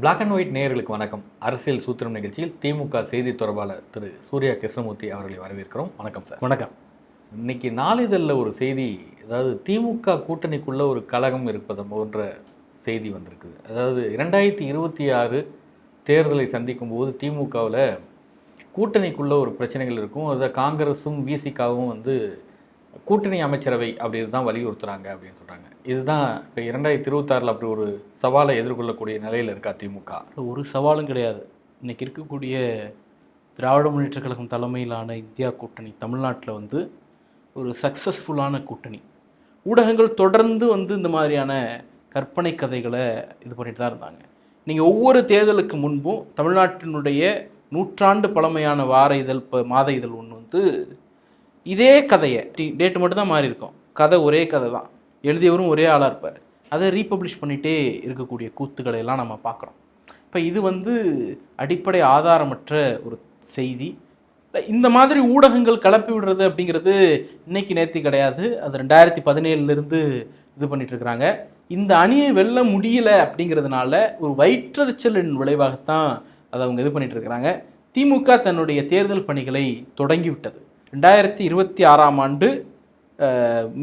Black and white நேயர்களுக்கு வணக்கம். அரசியல் சூத்திரம் நிகழ்ச்சியில் திமுக செய்தி தொடர்பாளர் திரு. சூர்யா கிருஷ்ணமூர்த்தி அவர்களை வரவேற்கிறோம். வணக்கம் சார். வணக்கம். இன்னைக்கு நாளிதழில் ஒரு செய்தி அதாவது திமுக கூட்டணிக்குள்ள ஒரு கலகம் இருப்பது போன்ற செய்தி வந்திருக்குது. அதாவது இரண்டாயிரத்தி இருபத்தி ஆறு தேர்தலை சந்திக்கும் போது திமுகவில் கூட்டணிக்குள்ள ஒரு பிரச்சனைகள் இருக்கும். அதை காங்கிரஸும் விசிகாவும் வந்து கூட்டணி அமைச்சரவை அப்படின்னு தான் வலியுறுத்துறாங்க அப்படின்னு சொல்றாங்க. இதுதான் இப்போ இரண்டாயிரத்தி இருபத்தாறில் அப்படி ஒரு சவாலை எதிர்கொள்ளக்கூடிய நிலையில் இருக்கா திமுக? ஒரு சவாலும் கிடையாது. இன்றைக்கி இருக்கக்கூடிய திராவிட முன்னேற்ற கழகம் தலைமையிலான இந்தியா கூட்டணி தமிழ்நாட்டில் வந்து ஒரு சக்ஸஸ்ஃபுல்லான கூட்டணி. ஊடகங்கள் தொடர்ந்து வந்து இந்த மாதிரியான கற்பனை கதைகளை இது பண்ணிட்டு தான் இருந்தாங்க. நீங்கள் ஒவ்வொரு தேர்தலுக்கு முன்பும் தமிழ்நாட்டினுடைய நூற்றாண்டு பழமையான வார இதழ் இப்போ மாத இதழ் ஒன்று வந்து இதே கதையை டேட்டு மட்டும்தான் மாறி இருக்கும் கதை ஒரே கதை தான் எழுதியவரும் ஒரே ஆளாக இருப்பார். அதை ரீபப்ளிஷ் பண்ணிகிட்டே இருக்கக்கூடிய கூத்துக்களை எல்லாம் நம்ம பார்க்குறோம். இப்போ இது வந்து அடிப்படை ஆதாரமற்ற ஒரு செய்தி. இந்த மாதிரி ஊடகங்கள் கிளப்பி விடுறது அப்படிங்கிறது இன்னைக்கு நேர்த்தி கிடையாது. அது ரெண்டாயிரத்தி பதினேழுலேருந்து இது பண்ணிட்டு இருக்கிறாங்க. இந்த அணியை வெல்ல முடியல அப்படிங்கிறதுனால ஒரு வயிற்றறிச்சலின் விளைவாகத்தான் அதை அவங்க இது பண்ணிகிட்டு இருக்கிறாங்க. திமுக தன்னுடைய தேர்தல் பணிகளை தொடங்கிவிட்டது. ரெண்டாயிரத்தி இருபத்தி ஆறாம் ஆண்டு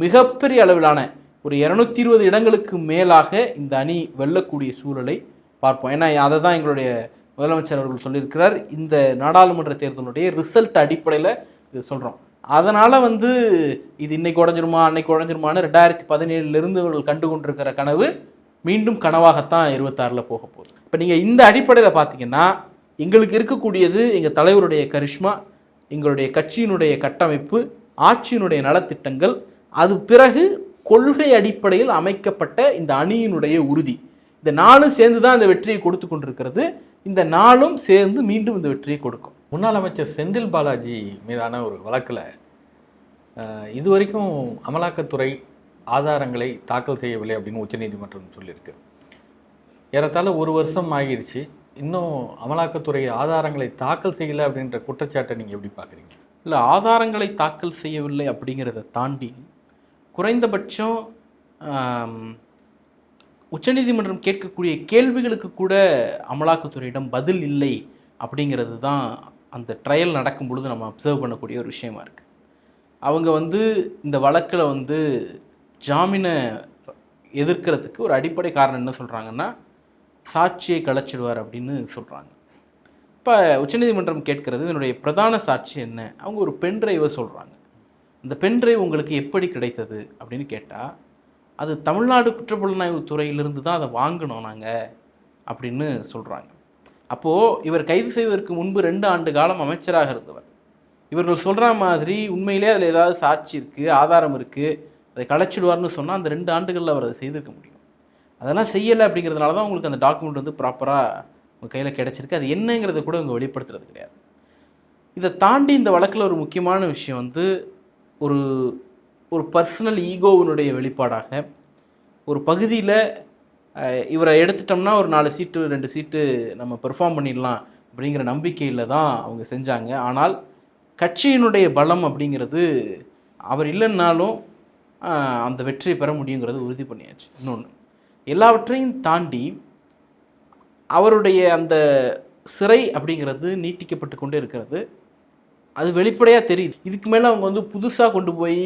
மிகப்பெரிய அளவிலான ஒரு இரநூத்தி இருபது இடங்களுக்கு மேலாக இந்த அணி வெல்லக்கூடிய சூழலை பார்ப்போம். ஏன்னா அதை தான் எங்களுடைய முதலமைச்சர் அவர்கள் சொல்லியிருக்கிறார். இந்த நாடாளுமன்ற தேர்தலுடைய ரிசல்ட் அடிப்படையில் இது சொல்கிறோம் அதனால் வந்து இது இன்னைக்கு உடஞ்சிருமா அன்னைக்கு உடஞ்சிருமான்னு ரெண்டாயிரத்தி பதினேழுலேருந்து அவர்கள் கண்டு கொண்டிருக்கிற கனவு மீண்டும் கனவாகத்தான் இருபத்தாறில் போக போகுது. இப்போ நீங்கள் இந்த அடிப்படையில் பார்த்தீங்கன்னா எங்களுக்கு இருக்கக்கூடியது எங்கள் தலைவருடைய கரிஷ்மா எங்களுடைய கட்சியினுடைய கட்டமைப்பு ஆட்சியினுடைய நலத்திட்டங்கள் அது பிறகு கொள்கை அடிப்படையில் அமைக்கப்பட்ட இந்த அணியினுடைய உறுதி. இந்த நாலும் சேர்ந்து தான் இந்த வெற்றியை கொடுத்து கொண்டிருக்கிறது. இந்த நாளும் சேர்ந்து மீண்டும் இந்த வெற்றியை கொடுக்கும். முன்னாள் அமைச்சர் செந்தில் பாலாஜி மீதான ஒரு வழக்கில் இதுவரைக்கும் அமலாக்கத்துறை ஆதாரங்களை தாக்கல் செய்யவில்லை அப்படின்னு உச்சநீதிமன்றம் சொல்லியிருக்கு. ஏறத்தாழ ஒரு வருஷம் ஆகிருச்சு. இன்னும் அமலாக்கத்துறை ஆதாரங்களை தாக்கல் செய்யலை அப்படின்ற குற்றச்சாட்டை நீங்கள் எப்படி பார்க்குறீங்க? இல்லை ஆதாரங்களை தாக்கல் செய்யவில்லை அப்படிங்கிறத தாண்டி குறைந்தபட்சம் உச்சநீதிமன்றம் கேட்கக்கூடிய கேள்விகளுக்கு கூட அமலாக்கத்துறையிடம் பதில் இல்லை அப்படிங்கிறது தான் அந்த ட்ரையல் நடக்கும் பொழுது நம்ம அப்சர்வ் பண்ணக்கூடிய ஒரு விஷயமா இருக்குது அவங்க வந்து இந்த வழக்கில் வந்து ஜாமீனை எதிர்க்கிறதுக்கு ஒரு அடிப்படை காரணம் என்ன சொல்கிறாங்கன்னா சாட்சியை கலைச்சிடுவார் அப்படின்னு சொல்கிறாங்க இப்போ உச்சநீதிமன்றம் கேட்கிறது இதனுடைய பிரதான சாட்சி என்ன? அவங்க ஒரு பென் டிரைவர் சொல்கிறாங்க இந்த பென்ட்ரைவ் உங்களுக்கு எப்படி கிடைத்தது அப்படின்னு கேட்டால் அது தமிழ்நாடு குற்றப்புலனாய்வு துறையிலிருந்து தான் அதை வாங்கினோம் நாங்கள் அப்படின்னு சொல்கிறாங்க அப்போது இவர் கைது செய்வதற்கு முன்பு ரெண்டு ஆண்டு காலம் அமைச்சராக இருந்தவர். இவர்கள் சொல்கிற மாதிரி உண்மையிலே அதில் ஏதாவது சாட்சி இருக்குது ஆதாரம் இருக்குது அதை களைச்சிடுவார்னு சொன்னால் அந்த ரெண்டு ஆண்டுகளில் அவர் அதை செய்திருக்க முடியும். அதெல்லாம் செய்யலை அப்படிங்கிறதுனால தான் உங்களுக்கு அந்த டாக்குமெண்ட் வந்து ப்ராப்பராக உங்கள் கையில் கிடச்சிருக்கு. அது என்னங்கிறத கூட இவங்க வெளிப்படுத்துறது கிடையாது. இதை தாண்டி இந்த வழக்கில் ஒரு முக்கியமான விஷயம் வந்து ஒரு ஒரு பர்சனல் ஈகோவினுடைய வெளிப்பாடாக ஒரு பகுதியில் இவரை எடுத்துட்டோம்னா ஒரு நாலு சீட்டு ரெண்டு சீட்டு நம்ம பெர்ஃபார்ம் பண்ணிடலாம் அப்படிங்கிற நம்பிக்கையில் தான் அவங்க செஞ்சாங்க. ஆனால் கட்சியினுடைய பலம் அப்படிங்கிறது அவர் இல்லைன்னாலும் அந்த வெற்றியை பெற முடியுங்கிறது உறுதி பண்ணியாச்சு. இன்னொன்று எல்லாவற்றையும் தாண்டி அவருடைய அந்த சிறை அப்படிங்கிறது நீட்டிக்கப்பட்டு கொண்டே இருக்கிறது. அது வெளிப்படையாக தெரியுது. இதுக்கு மேலே அவங்க வந்து புதுசாக கொண்டு போய்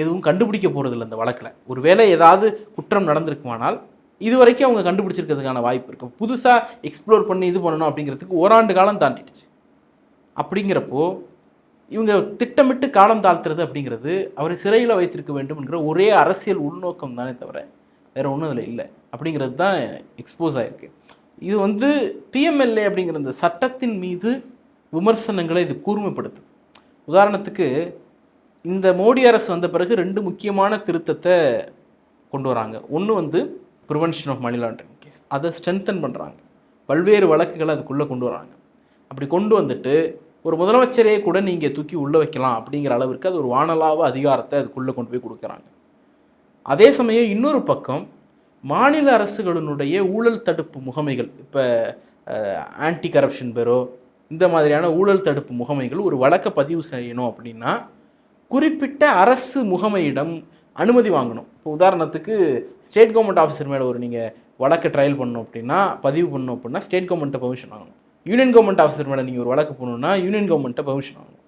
எதுவும் கண்டுபிடிக்க போகிறதில்ல அந்த வழக்கில். ஒருவேளை ஏதாவது குற்றம் நடந்திருக்குமானால் இது வரைக்கும் அவங்க கண்டுபிடிச்சிருக்கிறதுக்கான வாய்ப்பு இருக்குது புதுசாக எக்ஸ்ப்ளோர் பண்ணி இது பண்ணணும் அப்படிங்கிறதுக்கு ஓராண்டு காலம் தாண்டிடுச்சு. அப்படிங்கிறப்போ இவங்க திட்டமிட்டு காலம் தாழ்த்துறது அப்படிங்கிறது அவரை சிறையில் வைத்திருக்க வேண்டும் என்கிற ஒரே அரசியல் உள்நோக்கம் தானே தவிர வேறு ஒன்றும் அதில் இல்லை. அப்படிங்கிறது தான் எக்ஸ்போஸ் ஆகிருக்கு இது வந்து பிஎம்எல்ஏ அப்படிங்கிற இந்த சட்டத்தின் மீது விமர்சனங்களை இது கூர்மைப்படுத்துது. உதாரணத்துக்கு இந்த மோடி அரசு வந்த பிறகு ரெண்டு முக்கியமான திருத்தத்தை கொண்டு வராங்க. ஒன்று வந்து prevention of money laundering case அதை ஸ்ட்ரென்தன் பண்ணுறாங்க பல்வேறு வழக்குகளை அதுக்குள்ளே கொண்டு வராங்க. அப்படி கொண்டு வந்துட்டு ஒரு முதலமைச்சரையே கூட நீங்கள் தூக்கி உள்ளே வைக்கலாம் அப்படிங்கிற அளவிற்கு அது ஒரு வானலாவ அதிகாரத்தை அதுக்குள்ளே கொண்டு போய் கொடுக்குறாங்க. அதே சமயம் இன்னொரு பக்கம் மாநில அரசுகளினுடைய ஊழல் தடுப்பு முகமைகள் இப்போ ஆன்டி கரப்ஷன் பெரோ இந்த மாதிரியான ஊழல் தடுப்பு முகமைகள் ஒரு வழக்கை பதிவு செய்யணும் அப்படின்னா குறிப்பிட்ட அரசு முகமையிடம் அனுமதி வாங்கணும். இப்போ உதாரணத்துக்கு ஸ்டேட் கவர்மெண்ட் ஆஃபீஸர் மேலே ஒரு நீங்கள் வழக்கை ட்ரையல் பண்ணணும் அப்படின்னா பதிவு பண்ணணும் அப்படின்னா ஸ்டேட் கவர்மெண்ட்டை பெர்மிஷன் வாங்கணும். யூனியன் கவர்மெண்ட் ஆஃபீஸர் மேலே நீங்கள் ஒரு வழக்கு போடணும்னா யூனியன் கவர்மெண்ட்டை பெர்மிஷன் வாங்கணும்.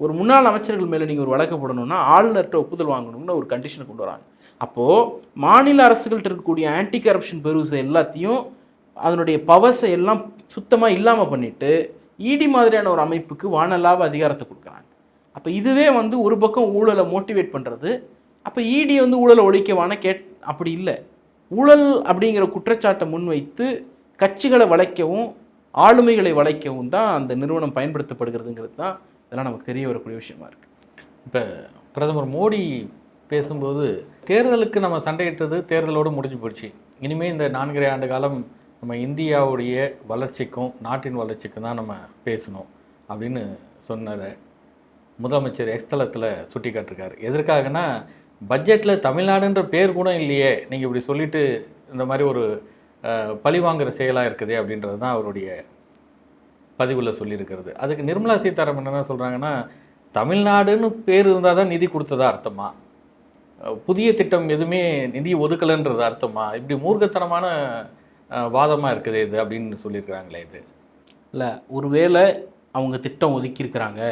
ஒரு முன்னாள் அமைச்சர்கள் மேலே நீங்கள் ஒரு வழக்கு போடணும்னா ஆளுநர்கிட்ட ஒப்புதல் வாங்கணும்னு ஒரு கண்டிஷனை கொண்டு வராங்க. அப்போது மாநில அரசுகள்கிட்ட இருக்கக்கூடிய ஆன்டி கரப்ஷன் பெருசை எல்லாத்தையும் அதனுடைய பவர்ஸை எல்லாம் சுத்தமாக இல்லாமல் பண்ணிவிட்டு இடி மாதிரியான ஒரு அமைப்புக்கு வானலாவ அதிகாரத்தை கொடுக்குறாங்க. அப்போ இதுவே வந்து ஒரு பக்கம் ஊழலை மோட்டிவேட் பண்ணுறது அப்போ இடி வந்து ஊழலை ஒழிக்கவான கேட் அப்படி இல்லை. ஊழல் அப்படிங்கிற குற்றச்சாட்டை முன்வைத்து கட்சிகளை வளைக்கவும் ஆளுமைகளை வளைக்கவும் தான் அந்த நிறுவனம் பயன்படுத்தப்படுகிறதுங்கிறது தான் இதெல்லாம் நமக்கு தெரிய வரக்கூடிய விஷயமா இருக்குது இப்போ பிரதமர் மோடி பேசும்போது தேர்தலுக்கு நம்ம சண்டையிட்டது தேர்தலோடு முடிஞ்சு போயிடுச்சு இனிமேல் இந்த நான்கரை ஆண்டு காலம் நம்ம இந்தியாவுடைய வளர்ச்சிக்கும் நாட்டின் வளர்ச்சிக்கும் தான் நம்ம பேசணும் அப்படின்னு சொன்னதை முதலமைச்சர் எக்ஸ்தலத்தில் சுட்டி காட்டிருக்காரு எதற்காகனா பட்ஜெட்டில் தமிழ்நாடுன்ற பேர் கூட இல்லையே. நீங்கள் இப்படி சொல்லிட்டு இந்த மாதிரி ஒரு பழி வாங்குகிற செயலாக இருக்குதே அப்படின்றது தான் அவருடைய பதிவில் சொல்லியிருக்கிறது. அதுக்கு நிர்மலா சீதாராமன் என்ன சொல்கிறாங்கன்னா தமிழ்நாடுன்னு பேர் இருந்தால் தான் நிதி கொடுத்ததா அர்த்தமா? புதிய திட்டம் எதுவுமே நிதி ஒதுக்கலைன்றது அர்த்தமா? இப்படி மூர்க்கத்தனமான வாதமாக இருக்குது இது அப்படின்னு சொல்லியிருக்கிறாங்களே இது. இல்லை ஒருவேளை அவங்க திட்டம் ஒதுக்கியிருக்கிறாங்க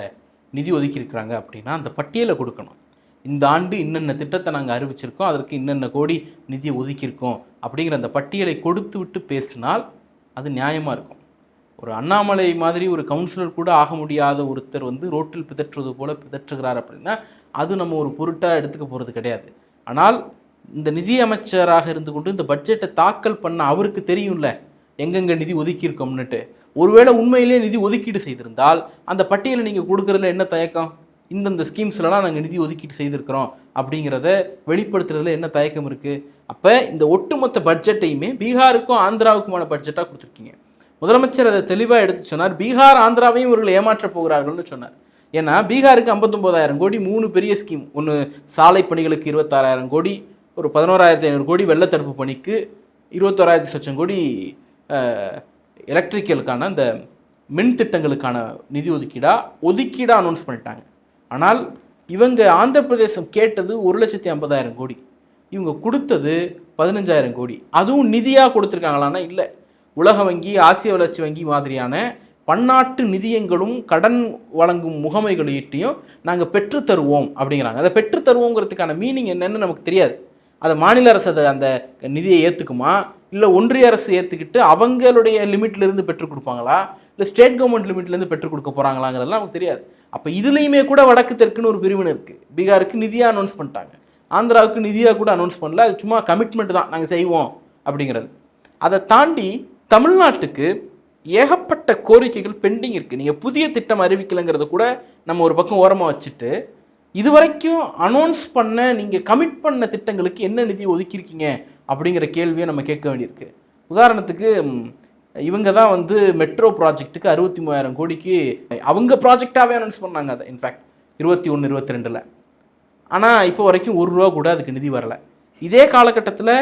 நிதி ஒதுக்கியிருக்கிறாங்க அப்படின்னா அந்த பட்டியலை கொடுக்கணும். இந்த ஆண்டு இன்னென்ன திட்டத்தை நாங்கள் அறிவிச்சிருக்கோம் அதற்கு இன்னென்ன கோடி நிதியை ஒதுக்கியிருக்கோம் அப்படிங்கிற அந்த பட்டியலை கொடுத்து விட்டு பேசினால் அது நியாயமாக இருக்கும். ஒரு அண்ணாமலை மாதிரி ஒரு கவுன்சிலர் கூட ஆக முடியாத ஒருத்தர் வந்து ரோட்டில் பிதற்றுவது போல் பிதற்றுகிறார் அப்படின்னா அது நம்ம ஒரு பொருட்டாக எடுத்துக்க போகிறது கிடையாது. ஆனால் இந்த நிதியமைச்சராக இருந்து கொண்டு இந்த பட்ஜெட்டை தாக்கல் பண்ண அவருக்கு தெரியும்ல எங்கெங்கே நிதி ஒதுக்கியிருக்கோம்னுட்டு. ஒருவேளை உண்மையிலேயே நிதி ஒதுக்கீடு செய்திருந்தால் அந்த பட்டியலை நீங்கள் கொடுக்குறதுல என்ன தயக்கம்? இந்தந்த ஸ்கீம்ஸ்லலாம் நாங்கள் நிதி ஒதுக்கீடு செய்திருக்கிறோம் அப்படிங்கிறத வெளிப்படுத்துறதுல என்ன தயக்கம் இருக்குது அப்போ இந்த ஒட்டுமொத்த பட்ஜெட்டையுமே பீகாருக்கும் ஆந்திராவுக்குமான பட்ஜெட்டாக கொடுத்துருக்கீங்க. முதலமைச்சர் அதை தெளிவாக எடுத்து சொன்னார் பீகார் ஆந்திராவையும் இவர்கள் ஏமாற்றப் போகிறார்கள்னு சொன்னார். ஏன்னா பீகாருக்கு 59000 கோடி மூணு பெரிய ஸ்கீம் ஒன்று சாலை பணிகளுக்கு இருபத்தாறாயிரம் கோடி ஒரு பதினோராயிரத்தி ஐநூறு கோடி வெள்ளத்தடுப்பு பணிக்கு இருபத்தோராயிரத்தி லட்சம் கோடி எலக்ட்ரிக்கலுக்கான அந்த மின் திட்டங்களுக்கான நிதி ஒதுக்கீடாக ஒதுக்கீடாக அனௌன்ஸ் பண்ணிட்டாங்க. ஆனால் இவங்க ஆந்திர பிரதேசம் கேட்டது ஒரு லட்சத்தி ஐம்பதாயிரம் கோடி. இவங்க கொடுத்தது பதினஞ்சாயிரம் கோடி. அதுவும் நிதியாக கொடுத்துருக்காங்களான்னா இல்லை. உலக வங்கி ஆசிய வளர்ச்சி வங்கி மாதிரியான பன்னாட்டு நிதியங்களும் கடன் வழங்கும் முகமைகளையிட்டையும் நாங்கள் பெற்று தருவோம் அப்படிங்கிறாங்க. அதை பெற்றுத்தருவோங்கிறதுக்கான மீனிங் என்னன்னு நமக்கு தெரியாது. அதை மாநில அரசு அதை அந்த நிதியை ஏற்றுக்குமா இல்லை ஒன்றிய அரசு ஏற்றுக்கிட்டு அவங்களுடைய லிமிட்லேருந்து பெற்றுக் கொடுப்பாங்களா? இல்லை ஸ்டேட் கவர்மெண்ட் லிமிட்லேருந்து பெற்றுக் கொடுக்க போகிறாங்களாங்கிறதெல்லாம் நமக்கு தெரியாது. அப்போ இதுலேயுமே கூட வடக்கு தெற்குன்னு ஒரு பிரிவினை இருக்குது பீகாருக்கு நிதியாக அனௌன்ஸ் பண்ணிட்டாங்க. ஆந்திராவுக்கு நிதியாக கூட அனௌன்ஸ் பண்ணல. அது சும்மா கமிட்மெண்ட் தான். நாங்கள் செய்வோம் அப்படிங்கிறது. அதை தாண்டி தமிழ்நாட்டுக்கு ஏகப்பட்ட கோரிக்கைகள் பெண்டிங் இருக்குது நீங்கள் புதிய திட்டம் அறிவிக்கலைங்கிறத கூட நம்ம ஒரு பக்கம் ஓரமாக வச்சுட்டு இது வரைக்கும் அனௌன்ஸ் பண்ண நீங்கள் கமிட் பண்ண திட்டங்களுக்கு என்ன நிதி ஒதுக்கியிருக்கீங்க அப்படிங்கிற கேள்வியை நம்ம கேட்க வேண்டியிருக்கு. உதாரணத்துக்கு இவங்க தான் வந்து மெட்ரோ ப்ராஜெக்ட்டுக்கு அறுபத்தி மூவாயிரம் கோடிக்கு அவங்க ப்ராஜெக்டாகவே அனௌன்ஸ் பண்ணாங்க அதை. இன்ஃபேக்ட் இருபத்தி ஒன்று இருபத்தி ரெண்டில். ஆனால் இப்போ வரைக்கும் ஒரு ரூபா கூட அதுக்கு நிதி வரல. இதே காலகட்டத்தில்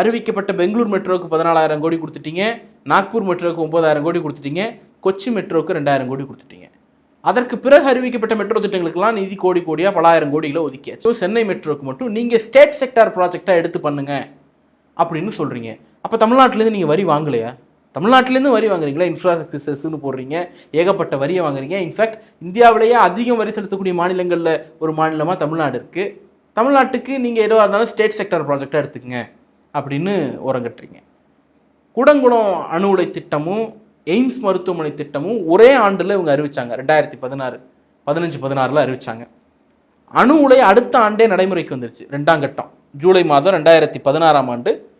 அறிவிக்கப்பட்ட பெங்களூர் மெட்ரோவுக்கு பதினாலாயிரம் கோடி கொடுத்துட்டீங்க நாக்பூர் மெட்ரோவுக்கு ஒன்பதாயிரம் கோடி கொடுத்துட்டீங்க கொச்சி மெட்ரோவுக்கு ரெண்டாயிரம் கோடி கொடுத்துட்டீங்க. அதற்கு பிறகு அறிவிக்கப்பட்ட மெட்ரோ திட்டங்களுக்கெல்லாம் நிதி கோடி கோடியாக பலாயிரம் கோடியில் ஒதுக்கியாச்சு. சென்னை மெட்ரோக்கு மட்டும் நீங்கள் ஸ்டேட் செக்டார் ப்ராஜெக்டாக எடுத்து பண்ணுங்க அப்படின்னு சொல்கிறீங்க அப்போ தமிழ்நாட்டிலேருந்து நீங்கள் வரி வாங்கலையா? தமிழ்நாட்டிலேருந்து வரி வாங்குறீங்களா? இன்ஃப்ராஸ்ட்ரக்சர்ஸ்ன்னு போடுறீங்க. ஏகப்பட்ட வரியை வாங்குறீங்க. இன்ஃபேக்ட் இந்தியாவிலேயே அதிகம் வரி செலுத்தக்கூடிய மாநிலங்களில் ஒரு மாநிலமாக தமிழ்நாடு இருக்குது தமிழ்நாட்டுக்கு நீங்கள் எதுவாக இருந்தாலும் ஸ்டேட் செக்டார் ப்ராஜெக்டாக எடுத்துக்கங்க அப்படின்னு உரங்கட்டுறீங்க. கூடங்குளம் அணு உலை திட்டமும் எய்ம்ஸ் மருத்துவமனை திட்டமும் ஒரே ஆண்டில் இவங்க அறிவிச்சாங்க. ரெண்டாயிரத்தி பதினாறு பதினஞ்சு பதினாறில் அறிவிச்சாங்க. அணு உலை அடுத்த ஆண்டே நடைமுறைக்கு வந்துருச்சு. ரெண்டாம் கட்டம். ஜூலை மாதம் ரெண்டாயிரத்தி பதினாறாம் ஆண்டு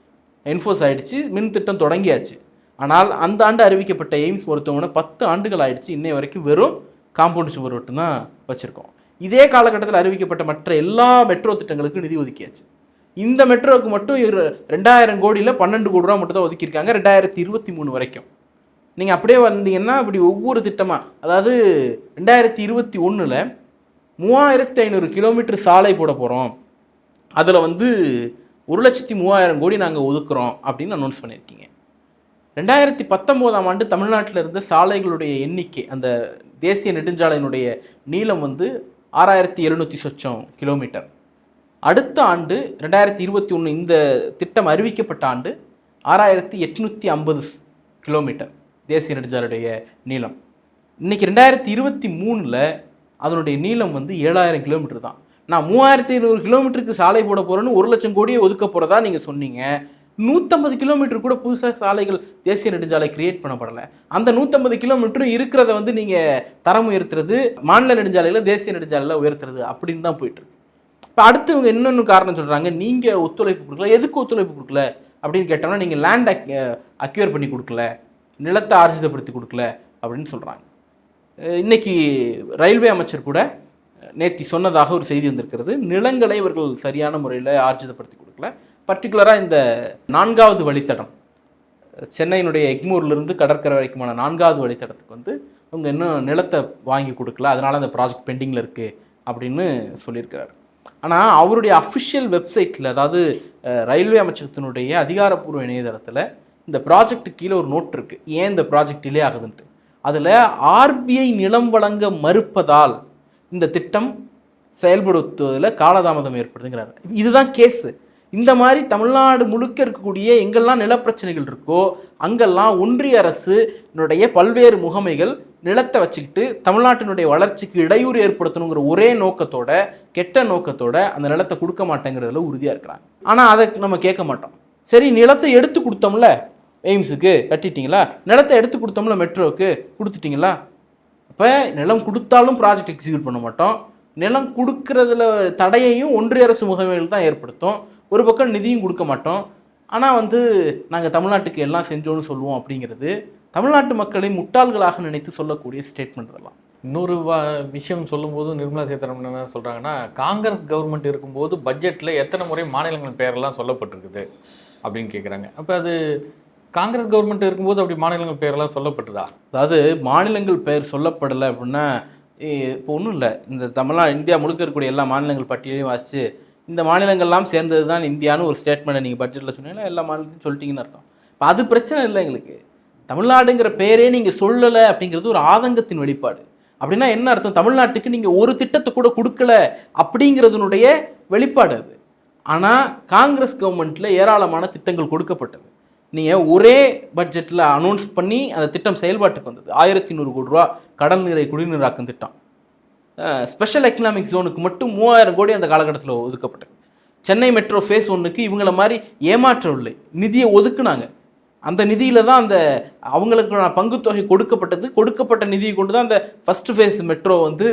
என்ஃபோர்ஸ் ஆயிடுச்சு. மின் திட்டம் தொடங்கியாச்சு. ஆனால் அந்த ஆண்டு அறிவிக்கப்பட்ட எய்ம்ஸ் மருத்துவமனை பத்து ஆண்டுகள் ஆயிடுச்சு. இன்னை வரைக்கும் வெறும் காம்பவுண்ட் சுவர் மட்டும் தான் வச்சுருக்கோம். இதே காலகட்டத்தில் அறிவிக்கப்பட்ட மற்ற எல்லா மெட்ரோ திட்டங்களுக்கும் நிதி ஒதுக்கியாச்சு. இந்த மெட்ரோவுக்கு மட்டும் இரு- ரெண்டாயிரம் கோடியில் பன்னெண்டு கோடி ரூபா மட்டும் தான் ஒதுக்கியிருக்காங்க. ரெண்டாயிரத்தி இருபத்தி மூணு வரைக்கும். நீங்கள் அப்படியே வந்தீங்கன்னா இப்படி ஒவ்வொரு திட்டமாக அதாவது ரெண்டாயிரத்தி இருபத்தி ஒன்றில் மூவாயிரத்தி ஐநூறு கிலோமீட்டர் சாலை போட போகிறோம் அதில் வந்து ஒரு லட்சத்தி மூவாயிரம் கோடி நாங்கள் ஒதுக்குறோம் அப்படின்னு அனௌன்ஸ் பண்ணியிருக்கீங்க. ரெண்டாயிரத்தி பத்தொம்போதாம் ஆண்டு தமிழ்நாட்டில் இருந்த சாலைகளுடைய எண்ணிக்கை அந்த தேசிய நெடுஞ்சாலையினுடைய நீளம் வந்து ஆறாயிரத்தி எழுநூற்றி சொச்சம் கிலோமீட்டர் அடுத்த ஆண்டு ரெண்டாயிரத்தி இருபத்தி ஒன்று இந்த திட்டம் அறிவிக்கப்பட்ட ஆண்டு ஆறாயிரத்தி எட்நூற்றி ஐம்பது கிலோமீட்டர் தேசிய நெடுஞ்சாலையுடைய நீளம். இன்னைக்கு ரெண்டாயிரத்தி இருபத்தி மூணில் அதனுடைய நீளம் வந்து ஏழாயிரம் கிலோமீட்டர் தான். நான் மூவாயிரத்தி ஐநூறு கிலோமீட்டருக்கு சாலை போட போகிறேன்னு ஒரு லட்சம் கோடியை ஒதுக்க போகிறதா நீங்கள் சொன்னீங்க. நூற்றம்பது கிலோமீட்டர் கூட புதுசாக சாலைகள் தேசிய நெடுஞ்சாலை கிரியேட் பண்ணப்படலை. அந்த நூற்றம்பது கிலோமீட்டரும் இருக்கிறத வந்து நீங்கள் தரம் உயர்த்துறது மாநில நெடுஞ்சாலையில் தேசிய நெடுஞ்சாலையில் உயர்த்துறது அப்படின்னு தான் போயிட்டுருக்கு இப்போ அடுத்து இவங்க இன்னொன்று காரணம் சொல்கிறாங்க நீங்கள் ஒத்துழைப்பு கொடுக்கல எதுக்கு ஒத்துழைப்பு கொடுக்கல அப்படின்னு கேட்டோம்னா நீங்கள் லேண்ட் அக்யூர் பண்ணி கொடுக்கல. நிலத்தை ஆர்ஜிதப்படுத்தி கொடுக்கல அப்படின்னு சொல்கிறாங்க இன்னைக்கு ரயில்வே அமைச்சர் கூட நேத்தி சொன்னதாக ஒரு செய்தி வந்திருக்கிறது. நிலங்களை இவர்கள் சரியான முறையில் ஆர்ஜிதப்படுத்தி கொடுக்கல. பர்டிகுலராக இந்த நான்காவது வழித்தடம் சென்னையினுடைய எக்மூர்லேருந்து கடற்கரை வரைக்குமான நான்காவது வழித்தடத்துக்கு வந்து அவங்க இன்னும் நிலத்தை வாங்கி கொடுக்கல. அதனால் அந்த ப்ராஜெக்ட் பெண்டிங்கில் இருக்குது அப்படின்னு சொல்லியிருக்கிறாரு. ஆனால் அவருடைய அஃபிஷியல் வெப்சைட்டில் அதாவது ரயில்வே அமைச்சகத்தினுடைய அதிகாரப்பூர்வ இணையதளத்தில் இந்த ப்ராஜெக்ட் கீழே ஒரு நோட் இருக்குது ஏன் இந்த ப்ராஜெக்ட் டிலே ஆகுதுன்ட்டு? அதில் ஆர்பிஐ நிலம் வழங்க மறுப்பதால் இந்த திட்டம் செயல்படுத்துவதில் காலதாமதம் ஏற்படுதுங்கிறார். இதுதான் கேஸு இந்த மாதிரி தமிழ்நாடு முழுக்க இருக்கக்கூடிய எங்கெல்லாம் நிலப்பிரச்சனைகள் இருக்கோ அங்கெல்லாம் ஒன்றிய அரசுனுடைய பல்வேறு முகமைகள் நிலத்தை வச்சுக்கிட்டு தமிழ்நாட்டினுடைய வளர்ச்சிக்கு இடையூறு ஏற்படுத்தணுங்கிற ஒரே நோக்கத்தோட கெட்ட நோக்கத்தோட அந்த நிலத்தை கொடுக்க மாட்டேங்கிறதுல உறுதியாக இருக்கிறாங்க. ஆனால் அதை நம்ம கேட்க மாட்டோம். சரி நிலத்தை எடுத்து கொடுத்தோம்ல எய்ம்ஸுக்கு கட்டிட்டீங்களா? நிலத்தை எடுத்து கொடுத்தோம்ல மெட்ரோவுக்கு கொடுத்துட்டீங்களா? இப்போ நிலம் கொடுத்தாலும் ப்ராஜெக்ட் எக்ஸிக்யூட் பண்ண மாட்டோம். நிலம் கொடுக்கறதுல தடையையும் ஒன்றிய அரசு முகமைகள் தான் ஏற்படுத்தும். ஒரு பக்கம் நிதியும் கொடுக்க மாட்டோம். ஆனால் வந்து நாங்கள் தமிழ்நாட்டுக்கு எல்லாம் செஞ்சோன்னு சொல்லுவோம் அப்படிங்கிறது தமிழ்நாட்டு மக்களை முட்டாள்களாக நினைத்து சொல்லக்கூடிய ஸ்டேட்மெண்ட் எல்லாம் இன்னொரு விஷயம் சொல்லும்போது நிர்மலா சீதாராமன் என்ன சொல்கிறாங்கன்னா காங்கிரஸ் கவர்மெண்ட் இருக்கும்போது பட்ஜெட்டில் எத்தனை முறை மாநிலங்களின் பெயரெல்லாம் சொல்லப்பட்டிருக்குது அப்படின்னு கேட்குறாங்க அப்போ அது காங்கிரஸ் கவர்மெண்ட் இருக்கும்போது அப்படி மாநிலங்கள் பெயரெல்லாம் சொல்லப்பட்டதா? அதாவது மாநிலங்கள் பெயர் சொல்லப்படலை அப்படின்னா இப்போ ஒன்றும் இல்லை. இந்த தமிழ்நாடு இந்தியா முழுக்க இருக்கக்கூடிய எல்லா மாநிலங்கள் பட்டியலையும் வாசித்து இந்த மாநிலங்கள்லாம் சேர்ந்தது தான் இந்தியான்னு ஒரு ஸ்டேட்மெண்ட்டை நீங்கள் பட்ஜெட்டில் சொன்னீங்கன்னா எல்லா மாநிலத்தையும் சொல்லிட்டீங்கன்னு அர்த்தம். இப்போ அது பிரச்சனை இல்லை எங்களுக்கு. தமிழ்நாடுங்கிற பேரே நீங்கள் சொல்லலை அப்படிங்கிறது ஒரு ஆதங்கத்தின் வெளிப்பாடு. அப்படின்னா என்ன அர்த்தம்? தமிழ்நாட்டுக்கு நீங்கள் ஒரு திட்டத்தை கூட கொடுக்கல அப்படிங்கிறதுனுடைய வெளிப்பாடு அது. ஆனால் காங்கிரஸ் கவர்மெண்ட்டில் ஏராளமான திட்டங்கள் கொடுக்கப்பட்டது. நீங்கள் ஒரே பட்ஜெட்டில் அனௌன்ஸ் பண்ணி அந்த திட்டம் செயல்பாட்டுக்கு வந்தது? ஆயிரத்தி நூறு கோடி ரூபா கடல் நீரை குடிநீராக்கும் திட்டம். ஸ்பெஷல் எக்கனாமிக் ஜோனுக்கு மட்டும் மூவாயிரம் கோடி அந்த காலகட்டத்தில் ஒதுக்கப்பட்டது. சென்னை மெட்ரோ ஃபேஸ் ஒன்றுக்கு இவங்கள மாதிரி ஏமாற்றவில்லை நிதியை ஒதுக்குனாங்க. அந்த நிதியில் தான் அந்த அவங்களுக்கு பங்குத்தொகை கொடுக்கப்பட்டது. கொடுக்கப்பட்ட நிதியை கொண்டு தான் அந்த ஃபஸ்ட்டு ஃபேஸ் மெட்ரோ வந்து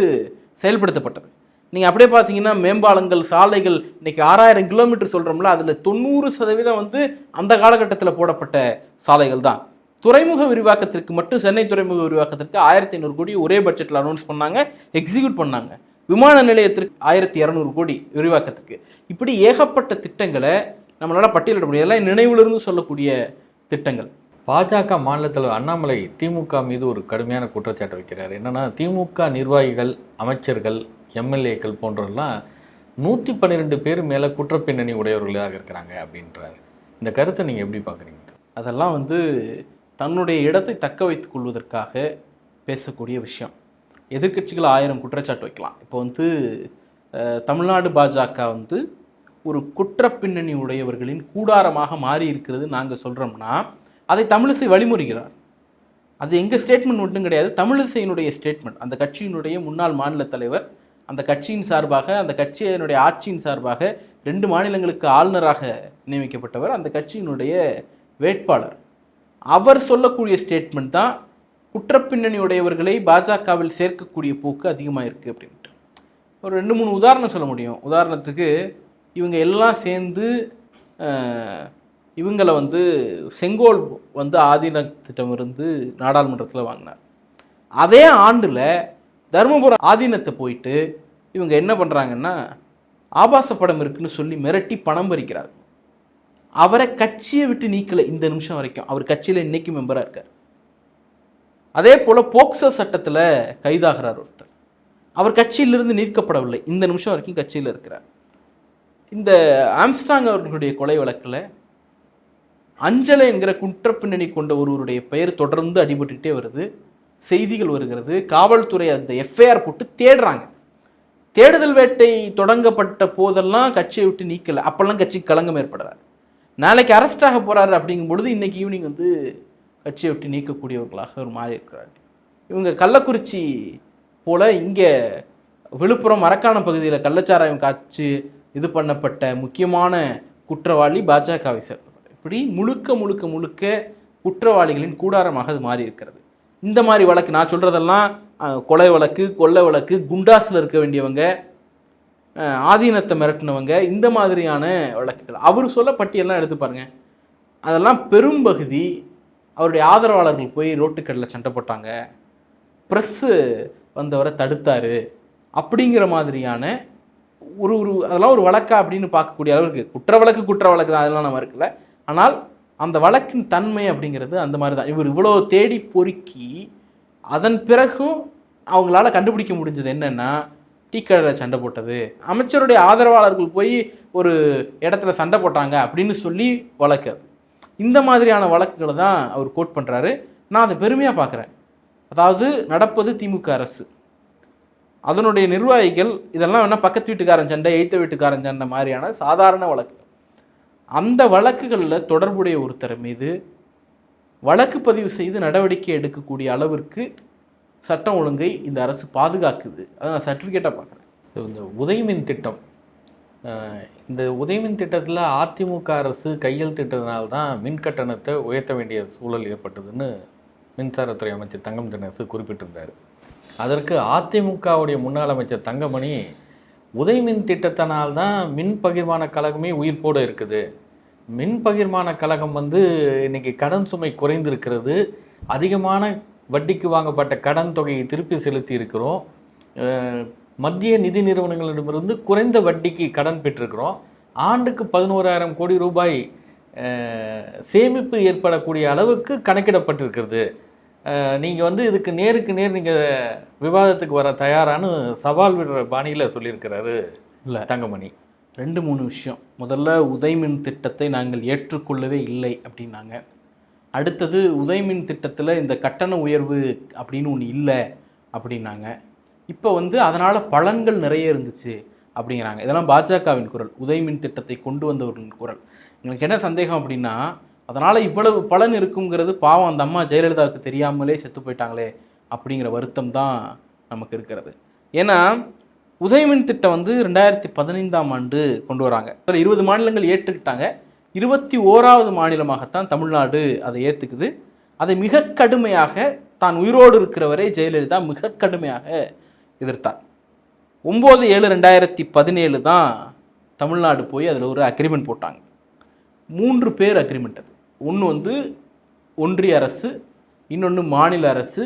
செயல்படுத்தப்பட்டது. நீங்கள் அப்படியே பார்த்தீங்கன்னா மேம்பாலங்கள் சாலைகள் இன்றைக்கி ஆறாயிரம் கிலோமீட்டர் சொல்கிறோம்ல அதில் தொண்ணூறு சதவீதம் வந்து அந்த காலகட்டத்தில் போடப்பட்ட சாலைகள் தான். துறைமுக விரிவாக்கத்திற்கு மட்டும் சென்னை துறைமுக விரிவாக்கத்திற்கு ஆயிரத்தி ஐநூறு கோடி ஒரே பட்ஜெட்டில் அனௌன்ஸ் பண்ணாங்க எக்ஸிக்யூட் பண்ணாங்க. விமான நிலையத்திற்கு ஆயிரத்தி இரநூறு கோடி விரிவாக்கத்துக்கு. இப்படி ஏகப்பட்ட திட்டங்களை நம்மளால் பட்டியலிட முடியாது இதெல்லாம் நினைவிலிருந்து சொல்லக்கூடிய திட்டங்கள். பாஜக மாநில தலைவர் அண்ணாமலை திமுக மீது ஒரு கடுமையான குற்றச்சாட்டு வைக்கிறார். என்னன்னா திமுக நிர்வாகிகள் அமைச்சர்கள் எம்எல்ஏக்கள் போன்றவர்கள்லாம் நூற்றி பன்னிரெண்டு பேர் மேலே குற்றப்பின்னணி உடையவர்களாக இருக்கிறாங்க அப்படின்றாரு. இந்த கருத்தை நீங்கள் எப்படி பார்க்குறீங்க? அதெல்லாம் வந்து தன்னுடைய இடத்தை தக்க வைத்துக் கொள்வதற்காக பேசக்கூடிய விஷயம். எதிர்க்கட்சிகள் ஆயிரம் குற்றச்சாட்டு வைக்கலாம். இப்போ வந்து தமிழ்நாடு பாஜக வந்து ஒரு குற்ற பின்னணி உடையவர்களின் கூடாரமாக மாறி இருக்கிறது நாங்கள் சொல்கிறோம்னா அதை தமிழிசை வழிமுறுகிறார். அது எங்கள் ஸ்டேட்மெண்ட் மட்டும் கிடையாது தமிழிசையினுடைய ஸ்டேட்மெண்ட் அந்த கட்சியினுடைய முன்னாள் மாநில தலைவர் அந்த கட்சியின் சார்பாக அந்த கட்சியினுடைய ஆட்சியின் சார்பாக ரெண்டு மாநிலங்களுக்கு ஆளுநராக நியமிக்கப்பட்டவர் அந்த கட்சியினுடைய வேட்பாளர். அவர் சொல்லக்கூடிய ஸ்டேட்மெண்ட் தான் குற்றப்பின்னணியுடையவர்களை பாஜகவில் சேர்க்கக்கூடிய போக்கு அதிகமாக இருக்குது அப்படின்ட்டு. ஒரு ரெண்டு மூணு உதாரணம் சொல்ல முடியும். உதாரணத்துக்கு இவங்க எல்லாம் சேர்ந்து இவங்களை வந்து செங்கோல் வந்து ஆதீனத்திடமிருந்து நாடாளுமன்றத்தில் வாங்கினார். அதே ஆண்டில் தருமபுரம் ஆதீனத்தை போயிட்டு இவங்க என்ன பண்ணுறாங்கன்னா ஆபாச படம் இருக்குன்னு சொல்லி மிரட்டி பணம் பறிக்கிறார். அவரை கட்சியை விட்டு நீக்கலை இந்த நிமிஷம் வரைக்கும். அவர் கட்சியில் இன்னைக்கு மெம்பராக இருக்கார். அதே போல் போக்சோ சட்டத்தில் கைதாகிறார் ஒருத்தர். அவர் கட்சியிலிருந்து நீக்கப்படவில்லை. இந்த நிமிஷம் வரைக்கும் கட்சியில் இருக்கிறார். இந்த ஆம்ஸ்டாங் அவர்களுடைய கொலை வழக்கில் அஞ்சலை என்கிற குற்றப்பின்னணி கொண்ட ஒருவருடைய பெயர் தொடர்ந்து அடிபட்டுகிட்டே வருது. செய்திகள் வருகிறது. காவல்துறை அந்த எஃப்ஐஆர் போட்டு தேடுறாங்க. தேடுதல் வேட்டை தொடங்கப்பட்ட போதெல்லாம் கட்சியை விட்டு நீக்கலை. அப்போல்லாம் கட்சிக்கு களங்கம் ஏற்படுறாரு. நாளைக்கு அரெஸ்ட் ஆக போறாரு அப்படிங்கும் பொழுது இன்றைக்கி ஈவினிங் வந்து கட்சியை விட்டு நீக்கக்கூடியவர்களாக ஒரு மாறி இருக்கிறார் இவங்க கள்ளக்குறிச்சி போல இங்கே விழுப்புரம் மரக்காணம் பகுதியில் கள்ளச்சாராயம் காய்ச்சி இது பண்ணப்பட்ட முக்கியமான குற்றவாளி பாஜகவை சேர்ந்தவர். இப்படி முழுக்க முழுக்க முழுக்க குற்றவாளிகளின் கூடாரமாக அது மாறி இருக்கிறது. இந்த மாதிரி வழக்கு நான் சொல்கிறதெல்லாம் கொலை வழக்கு கொள்ளை வழக்கு குண்டாஸில் இருக்க வேண்டியவங்க ஆதீனத்தை மிரட்டினவங்க இந்த மாதிரியான வழக்குகள். அவர் சொல்ல பட்டியெல்லாம் எடுத்து பாருங்கள் அதெல்லாம் பெரும்பகுதி அவருடைய ஆதரவாளர்கள் போய் ரோட்டுக்கடையில் சண்டை போட்டாங்க. ப்ரெஸ்ஸு வந்தவரை தடுத்தார். அப்படிங்கிற மாதிரியான ஒரு ஒரு அதெல்லாம் ஒரு வழக்கா அப்படின்னு பார்க்கக்கூடிய அளவுக்கு குற்ற வழக்கு குற்ற வழக்கு தான் அதெல்லாம் நம்ம இருக்குல்ல. ஆனால் அந்த வழக்கின் தன்மை அப்படிங்கிறது அந்த மாதிரி தான் இவர் இவ்வளோ தேடி பொறுக்கி அதன் பிறகும் அவங்களால கண்டுபிடிக்க முடிஞ்சது என்னென்னா டீ கடையில் சண்டை போட்டது. அமைச்சருடைய ஆதரவாளர்கள் போய் ஒரு இடத்துல சண்டை போட்டாங்க அப்படின்னு சொல்லி வழக்கு. இந்த மாதிரியான வழக்குகளை தான் அவர் கோட் பண்ணுறாரு நான் அதை பெருமையாக பார்க்குறேன் அதாவது நடப்பது திமுக அரசு. அதனுடைய நிர்வாகிகள் இதெல்லாம் வேணால் பக்கத்து வீட்டுக்காரன் சண்டை எய்த்த வீட்டுக்காரன் சண்டை மாதிரியான சாதாரண வழக்கு. அந்த வழக்குகளில் தொடர்புடைய ஒருத்தர் மீது வழக்கு பதிவு செய்து நடவடிக்கை எடுக்கக்கூடிய அளவிற்கு சட்டம் ஒழுங்கை இந்த அரசு பாதுகாக்குது. அதை நான் சர்டிஃபிகேட்டாக பார்க்குறேன். இந்த உதயமின் திட்டம். இந்த உதயமின் திட்டத்தில் அதிமுக அரசு கையெழுத்திட்டதுனால தான் மின் கட்டணத்தை உயர்த்த வேண்டிய சூழல் ஏற்பட்டதுன்னு மின்சாரத்துறை அமைச்சர் தங்கம் தென்னரசு குறிப்பிட்டிருந்தார். அதற்கு அதிமுகவுடைய முன்னாள் அமைச்சர் தங்கமணி உதயமின் திட்டத்தினால் தான் மின் பகிர்மான கழகமே உயிர்ப்போடு இருக்குது. மின் பகிர்மான கழகம் வந்து இன்னைக்கு கடன் சுமை குறைந்திருக்கிறது. அதிகமான வட்டிக்கு வாங்கப்பட்ட கடன் தொகையை திருப்பி செலுத்தி இருக்கிறோம் மத்திய நிதி நிறுவனங்களிடமிருந்து குறைந்த வட்டிக்கு கடன் பெற்றிருக்கிறோம். ஆண்டுக்கு பதினோராயிரம் கோடி ரூபாய் சேமிப்பு ஏற்படக்கூடிய அளவுக்கு கணக்கிடப்பட்டிருக்கிறது. அஹ், நீங்க வந்து இதுக்கு நேருக்கு நேர் நீங்க விவாதத்துக்கு வர தயாரான்னு சவால் விடுற பாணியில சொல்லியிருக்கிறாரு இல்லை. தங்கமணி. ரெண்டு மூணு விஷயம். முதல்ல உதய்மின் திட்டத்தை நாங்கள் ஏற்றுக்கொள்ளவே இல்லை அப்படின்னாங்க. அடுத்தது உதய்மின் திட்டத்தில் இந்த கட்டண உயர்வு அப்படின்னு ஒன்று இல்லை அப்படின்னாங்க. இப்போ வந்து அதனால் பலன்கள் நிறைய இருந்துச்சு அப்படிங்கிறாங்க. இதெல்லாம் பாஜகவின் குரல் உதய்மின் திட்டத்தை கொண்டு வந்தவர்களின் குரல். எங்களுக்கு என்ன சந்தேகம் அப்படின்னா அதனால் இவ்வளவு பலன் இருக்குங்கிறது பாவம். அந்த அம்மா ஜெயலலிதாவுக்கு தெரியாமலே செத்து போயிட்டாங்களே அப்படிங்கிற வருத்தம் தான் நமக்கு இருக்கிறது. ஏன்னா உதயமின் திட்டம் வந்து ரெண்டாயிரத்தி பதினைந்தாம் ஆண்டு கொண்டு வராங்க. அதில் இருபது மாநிலங்கள் ஏற்றுக்கிட்டாங்க. இருபத்தி ஓராவது மாநிலமாகத்தான் தமிழ்நாடு அதை ஏற்றுக்குது அதை மிக கடுமையாக தான் உயிரோடு இருக்கிறவரை ஜெயலலிதா மிக கடுமையாக எதிர்த்தார். ஒம்பது ஏழு ரெண்டாயிரத்தி பதினேழு தான் தமிழ்நாடு போய் அதில் ஒரு அக்ரிமெண்ட் போட்டாங்க. மூன்று பேர் அக்ரிமெண்ட் அது. ஒன்று வந்து ஒன்றிய அரசு இன்னொன்று மாநில அரசு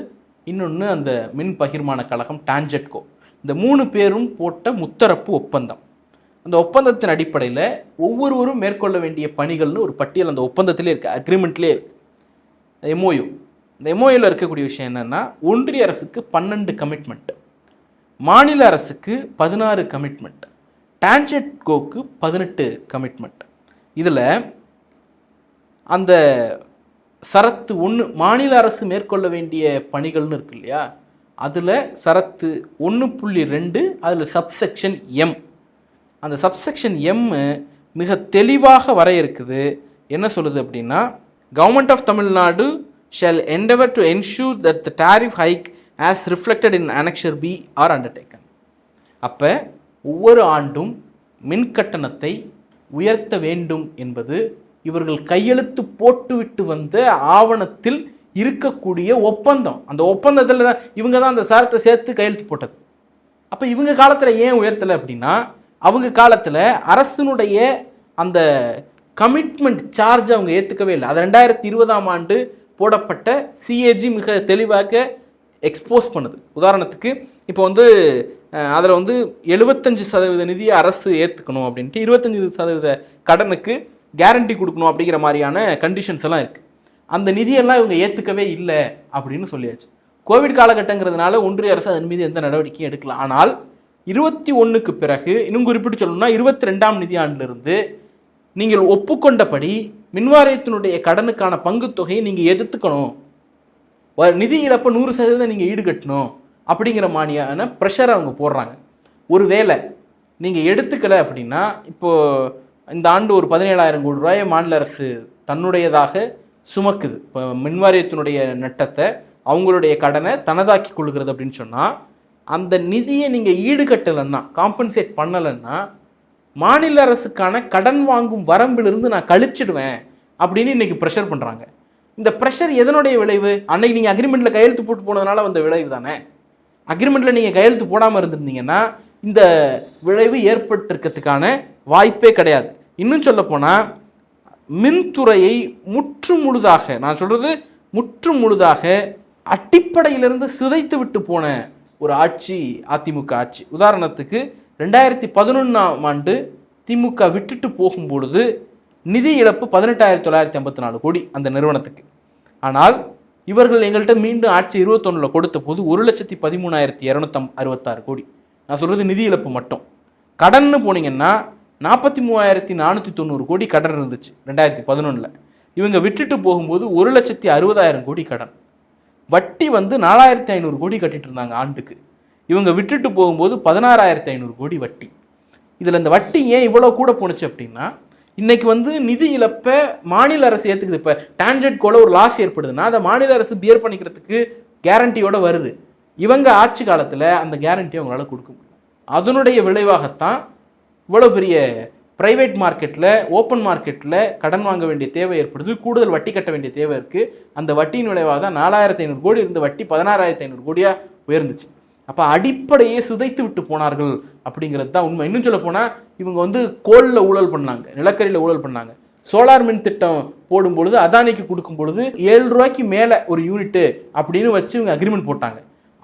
இன்னொன்று அந்த மின் பகிர்மான கழகம் டான்ஜெட்கோ இந்த மூணு பேரும் போட்ட முத்தரப்பு ஒப்பந்தம். அந்த ஒப்பந்தத்தின் அடிப்படையில் ஒவ்வொருவரும் மேற்கொள்ள வேண்டிய பணிகள்னு ஒரு பட்டியல் அந்த ஒப்பந்தத்திலே இருக்குது அக்ரிமெண்ட்லேயே இருக்குது எம்ஓயு இந்த எம்ஓயூவில் இருக்கக்கூடிய விஷயம் என்னென்னா ஒன்றிய அரசுக்கு பன்னெண்டு கமிட்மெண்ட் மாநில அரசுக்கு பதினாறு கமிட்மெண்ட் டான்ஜெட்கோக்கு பதினெட்டு கமிட்மெண்ட் இதில் அந்த சரத்து ஒன்று மாநில அரசு மேற்கொள்ள வேண்டிய பணிகள்னு இருக்கு இல்லையா? அதில் சரத்து ஒன்று புள்ளி ரெண்டு அதில் சப்செக்ஷன் எம் அந்த சப்செக்ஷன் எம் மிக தெளிவாக வரையறுக்குது என்ன சொல்லுது அப்படின்னா government of Tamil Nadu shall endeavour to ensure that the tariff hike as reflected in annexure B are undertaken அப்போ ஒவ்வொரு ஆண்டும் மின் கட்டணத்தை உயர்த்த வேண்டும் என்பது இவர்கள் கையெழுத்து போட்டுவிட்டு வந்த ஆவணத்தில் இருக்கக்கூடிய ஒப்பந்தம். அந்த ஒப்பந்தத்தில் தான் இவங்க தான் அந்த சரத்தை சேர்த்து கையெழுத்து போட்டது. அப்போ இவங்க காலத்தில் ஏன் உயர்த்தலை அப்படின்னா அவங்க காலத்தில் அரசினுடைய அந்த கமிட்மெண்ட் சார்ஜ் அவங்க ஏற்றுக்கவே இல்லை. அது ரெண்டாயிரத்தி இருபதாம் ஆண்டு போடப்பட்ட சிஏஜி மிக தெளிவாக எக்ஸ்போஸ் பண்ணுது. உதாரணத்துக்கு இப்போ வந்து அதில் வந்து எழுபத்தஞ்சு சதவீத நிதியை அரசு ஏற்றுக்கணும் அப்படின்ட்டு இருபத்தஞ்சி சதவீத கடனுக்கு கேரண்டி கொடுக்கணும் அப்படிங்கிற மாதிரியான கண்டிஷன்ஸ் எல்லாம் இருக்குது அந்த நிதியெல்லாம் இவங்க ஏற்றுக்கவே இல்லை அப்படின்னு சொல்லியாச்சு. கோவிட் காலகட்டங்கிறதுனால ஒன்றிய அரசு அதன் மீது எந்த நடவடிக்கையும் எடுக்கல. ஆனால் இருபத்தி ஒன்றுக்கு பிறகு இன்னும் குறிப்பிட்டு சொல்லணும்னா இருபத்தி ரெண்டாம் நிதியாண்டிலிருந்து நீங்கள் ஒப்புக்கொண்டபடி மின்வாரியத்தினுடைய கடனுக்கான பங்கு தொகையை நீங்கள் எதிர்த்துக்கணும் வ- நிதி இழப்பை நூறு சதவீதம் நீங்கள் ஈடுகட்டணும் அப்படிங்கிற மாதிரியான ப்ரெஷர் அவங்க போடுறாங்க. ஒருவேளை நீங்கள் எடுத்துக்கலை அப்படின்னா இப்போது இந்த ஆண்டு ஒரு பதினேழாயிரம் கோடி ரூபாயை மாநில அரசு தன்னுடையதாக சுமக்குது. இப்போ மின்வாரியத்தினுடைய நட்டத்தை அவங்களுடைய கடனை தனதாக்கி கொள்கிறது அப்படின்னு சொன்னால் அந்த நிதியை நீங்கள் ஈடுகட்டலைன்னா காம்பன்சேட் பண்ணலைன்னா மாநில அரசுக்கான கடன் வாங்கும் வரம்பிலிருந்து நான் கழிச்சிடுவேன் அப்படின்னு இன்னைக்கு ப்ரெஷர் பண்ணுறாங்க இந்த ப்ரெஷர் எதனுடைய விளைவு? அன்னைக்கு நீங்கள் அக்ரிமெண்ட்டில் கையெழுத்து போட்டு போனதுனால வந்த விளைவு தானே? அக்ரிமெண்ட்டில் நீங்கள் கையெழுத்து போடாமல் இருந்திருந்தீங்கன்னா இந்த விளைவு ஏற்பட்டிருக்கிறதுக்கான வாய்ப்பே கிடையாது. இன்னும் சொல்ல போனால் மின்துறையை முற்று முழுதாக நான் சொல்கிறது முற்று முழுதாக அடிப்படையிலிருந்து சிதைத்து விட்டு போன ஒரு ஆட்சி அதிமுக ஆட்சி. உதாரணத்துக்கு ரெண்டாயிரத்தி பதினொன்றாம் ஆண்டு திமுக விட்டுட்டு போகும் பொழுது நிதி இழப்பு பதினெட்டாயிரத்தி தொள்ளாயிரத்தி ஐம்பத்தி நாலு கோடி அந்த நிறுவனத்துக்கு. ஆனால் இவர்கள் எங்கள்கிட்ட மீண்டும் ஆட்சி இருபத்தொன்னில் கொடுத்த போது ஒரு லட்சத்தி பதிமூணாயிரத்தி இரநூத்தம் அறுபத்தாறு கோடி. நான் சொல்கிறது நிதி இழப்பு மட்டும். கடன்னு போனீங்கன்னா நாற்பத்தி மூவாயிரத்தி நானூற்றி தொண்ணூறு கோடி கடன் இருந்துச்சு ரெண்டாயிரத்தி பதினொன்றில் இவங்க விட்டுட்டு போகும்போது ஒரு லட்சத்தி அறுபதாயிரம் கோடி கடன். வட்டி வந்து நாலாயிரத்தி ஐநூறு கோடி கட்டிட்டு இருந்தாங்க ஆண்டுக்கு. இவங்க விட்டுட்டு போகும்போது பதினாறாயிரத்தி ஐநூறு கோடி வட்டி. இதில் இந்த வட்டி ஏன் இவ்வளோ கூட போணுச்சு அப்படின்னா இன்னைக்கு வந்து நிதி இழப்பை மாநில அரசு ஏற்றுக்குது இப்போ டான்ஜெட் கோல ஒரு லாஸ் ஏற்படுதுன்னா அதை மாநில அரசு பியர் பண்ணிக்கிறதுக்கு கேரண்டியோட வருது. இவங்க ஆட்சி காலத்தில் அந்த கேரண்டி அவங்களால கொடுக்க முடியும் அதனுடைய விளைவாகத்தான் இவ்வளோ பெரிய ப்ரைவேட் மார்க்கெட்டில் ஓப்பன் மார்க்கெட்டில் கடன் வாங்க வேண்டிய தேவை ஏற்படுது. கூடுதல் வட்டி கட்ட வேண்டிய தேவை இருக்குது அந்த வட்டியின் விளைவாக தான் நாலாயிரத்தி ஐநூறு கோடி இருந்த வட்டி பதினாறாயிரத்தி ஐநூறு கோடியாக உயர்ந்துச்சு. அப்போ அடிப்படையே சிதைத்து விட்டு போனார்கள் அப்படிங்கிறது தான் உண்மை. இன்னும் சொல்ல போனால் இவங்க வந்து கோலில் ஊழல் பண்ணாங்க. நிலக்கரியில் ஊழல் பண்ணாங்க. சோலார் மின் திட்டம் போடும் பொழுது அதானிக்கு கொடுக்கும் பொழுது ஏழு ரூபாய்க்கு மேலே ஒரு யூனிட்டு அப்படின்னு வச்சு இவங்க அக்ரிமெண்ட் போட்டாங்க.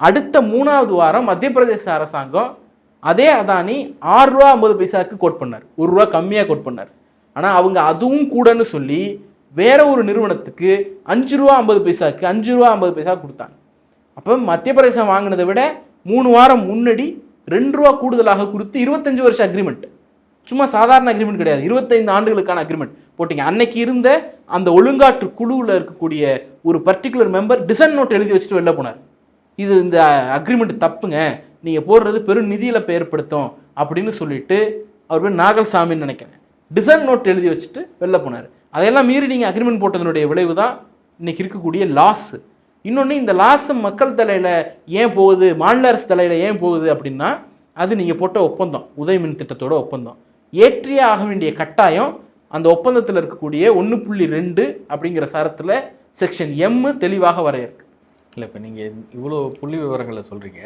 அடுத்த மூணாவது வாரம் மத்திய பிரதேச அரசாங்கம் அதே அதானி ஆறு ரூபா ஐம்பது பைசாவுக்கு கோட் பண்ணார். ஒரு ரூபா கம்மியாக கோட் பண்ணார். ஆனால் அவங்க அதுவும் கூடன்னு சொல்லி வேற ஒரு நிறுவனத்துக்கு அஞ்சு ரூபா ஐம்பது பைசாவுக்கு அஞ்சு ரூபா ஐம்பது பைசா கொடுத்தாங்க. அப்போ மத்திய பிரதேசம் வாங்கினதை விட மூணு வாரம் முன்னாடி ரெண்டு ரூபா கூடுதலாக கொடுத்து இருபத்தஞ்சு வருஷம் அக்ரிமெண்ட் சும்மா சாதாரண அக்ரிமெண்ட் கிடையாது. இருபத்தைந்து ஆண்டுகளுக்கான அக்ரிமெண்ட் போட்டிங்க. அன்னைக்கு இருந்த அந்த ஒழுங்காற்று குழுவில் இருக்கக்கூடிய ஒரு பர்டிகுலர் மெம்பர் டிசன் நோட் எழுதி வச்சுட்டு வெளில போனார். இது இந்த அக்ரிமெண்ட் தப்புங்க. நீங்கள் போடுறது பெரும் நிதியில் ஏற்படுத்தும் அப்படின்னு சொல்லிட்டு அவர் பேர் நாகல்சாமின்னு நினைக்கிறேன். டிசைன் நோட் எழுதி வச்சுட்டு வெளில போனார். அதையெல்லாம் மீறி நீங்கள் அக்ரிமெண்ட் போட்டதனுடைய விளைவு தான் இன்னைக்கு இருக்கக்கூடிய லாஸ் இன்னொன்று இந்த லாஸ் மக்கள் தலையில் ஏன் போகுது? மாநில அரசு தலையில் ஏன் போகுது அப்படின்னா அது நீங்கள் போட்ட ஒப்பந்தம் உதய மின் திட்டத்தோட ஒப்பந்தம். ஏற்றியே ஆக வேண்டிய கட்டாயம் அந்த ஒப்பந்தத்தில் இருக்கக்கூடிய ஒன்று புள்ளி ரெண்டு அப்படிங்கிற சரத்தில் செக்ஷன் எம் தெளிவாக வரையறுக்கு. இல்லை இப்போ நீங்கள் இவ்வளோ புள்ளி விவரங்களை சொல்கிறீங்க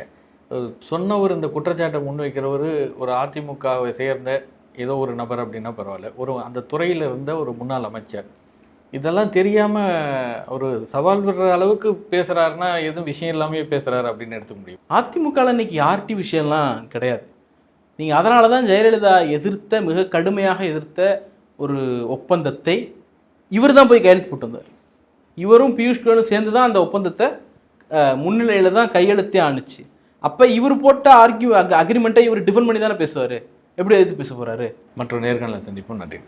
சொன்னவர் இந்த குற்றச்சாட்டை முன்வைக்கிறவர் ஒரு அதிமுகவை சேர்ந்த ஏதோ ஒரு நபர் அப்படின்னா பரவாயில்ல. ஒரு அந்த துறையில் இருந்த ஒரு முன்னாள் அமைச்சர். இதெல்லாம் தெரியாமல் ஒரு சவால் விடுற அளவுக்கு பேசுகிறாருன்னா எதுவும் விஷயம் இல்லாமையே பேசுகிறாரு அப்படின்னு எடுத்துக்க முடியும். அதிமுகவில் இன்னைக்கு யார்டி விஷயம்லாம் கிடையாது. நீங்கள் அதனால தான் ஜெயலலிதா எதிர்த்த மிக கடுமையாக எதிர்த்த ஒரு ஒப்பந்தத்தை இவர் தான் போய் கையெழுத்து போட்டு வந்தார். இவரும் பியூஷ் கோயலும் சேர்ந்து தான் அந்த ஒப்பந்தத்தை முன்னிலையில் தான் கையெழுத்தே ஆணுச்சு. அப்போ இவர் போட்ட ஆர்கியூ அக்ரிமெண்ட்டை இவர் டிஃபன் பண்ணி தானே பேசுவார்? எப்படி எதிர்த்து பேச போகிறாரு மற்ற நேர்காணலை சந்திப்போம். நன்றி.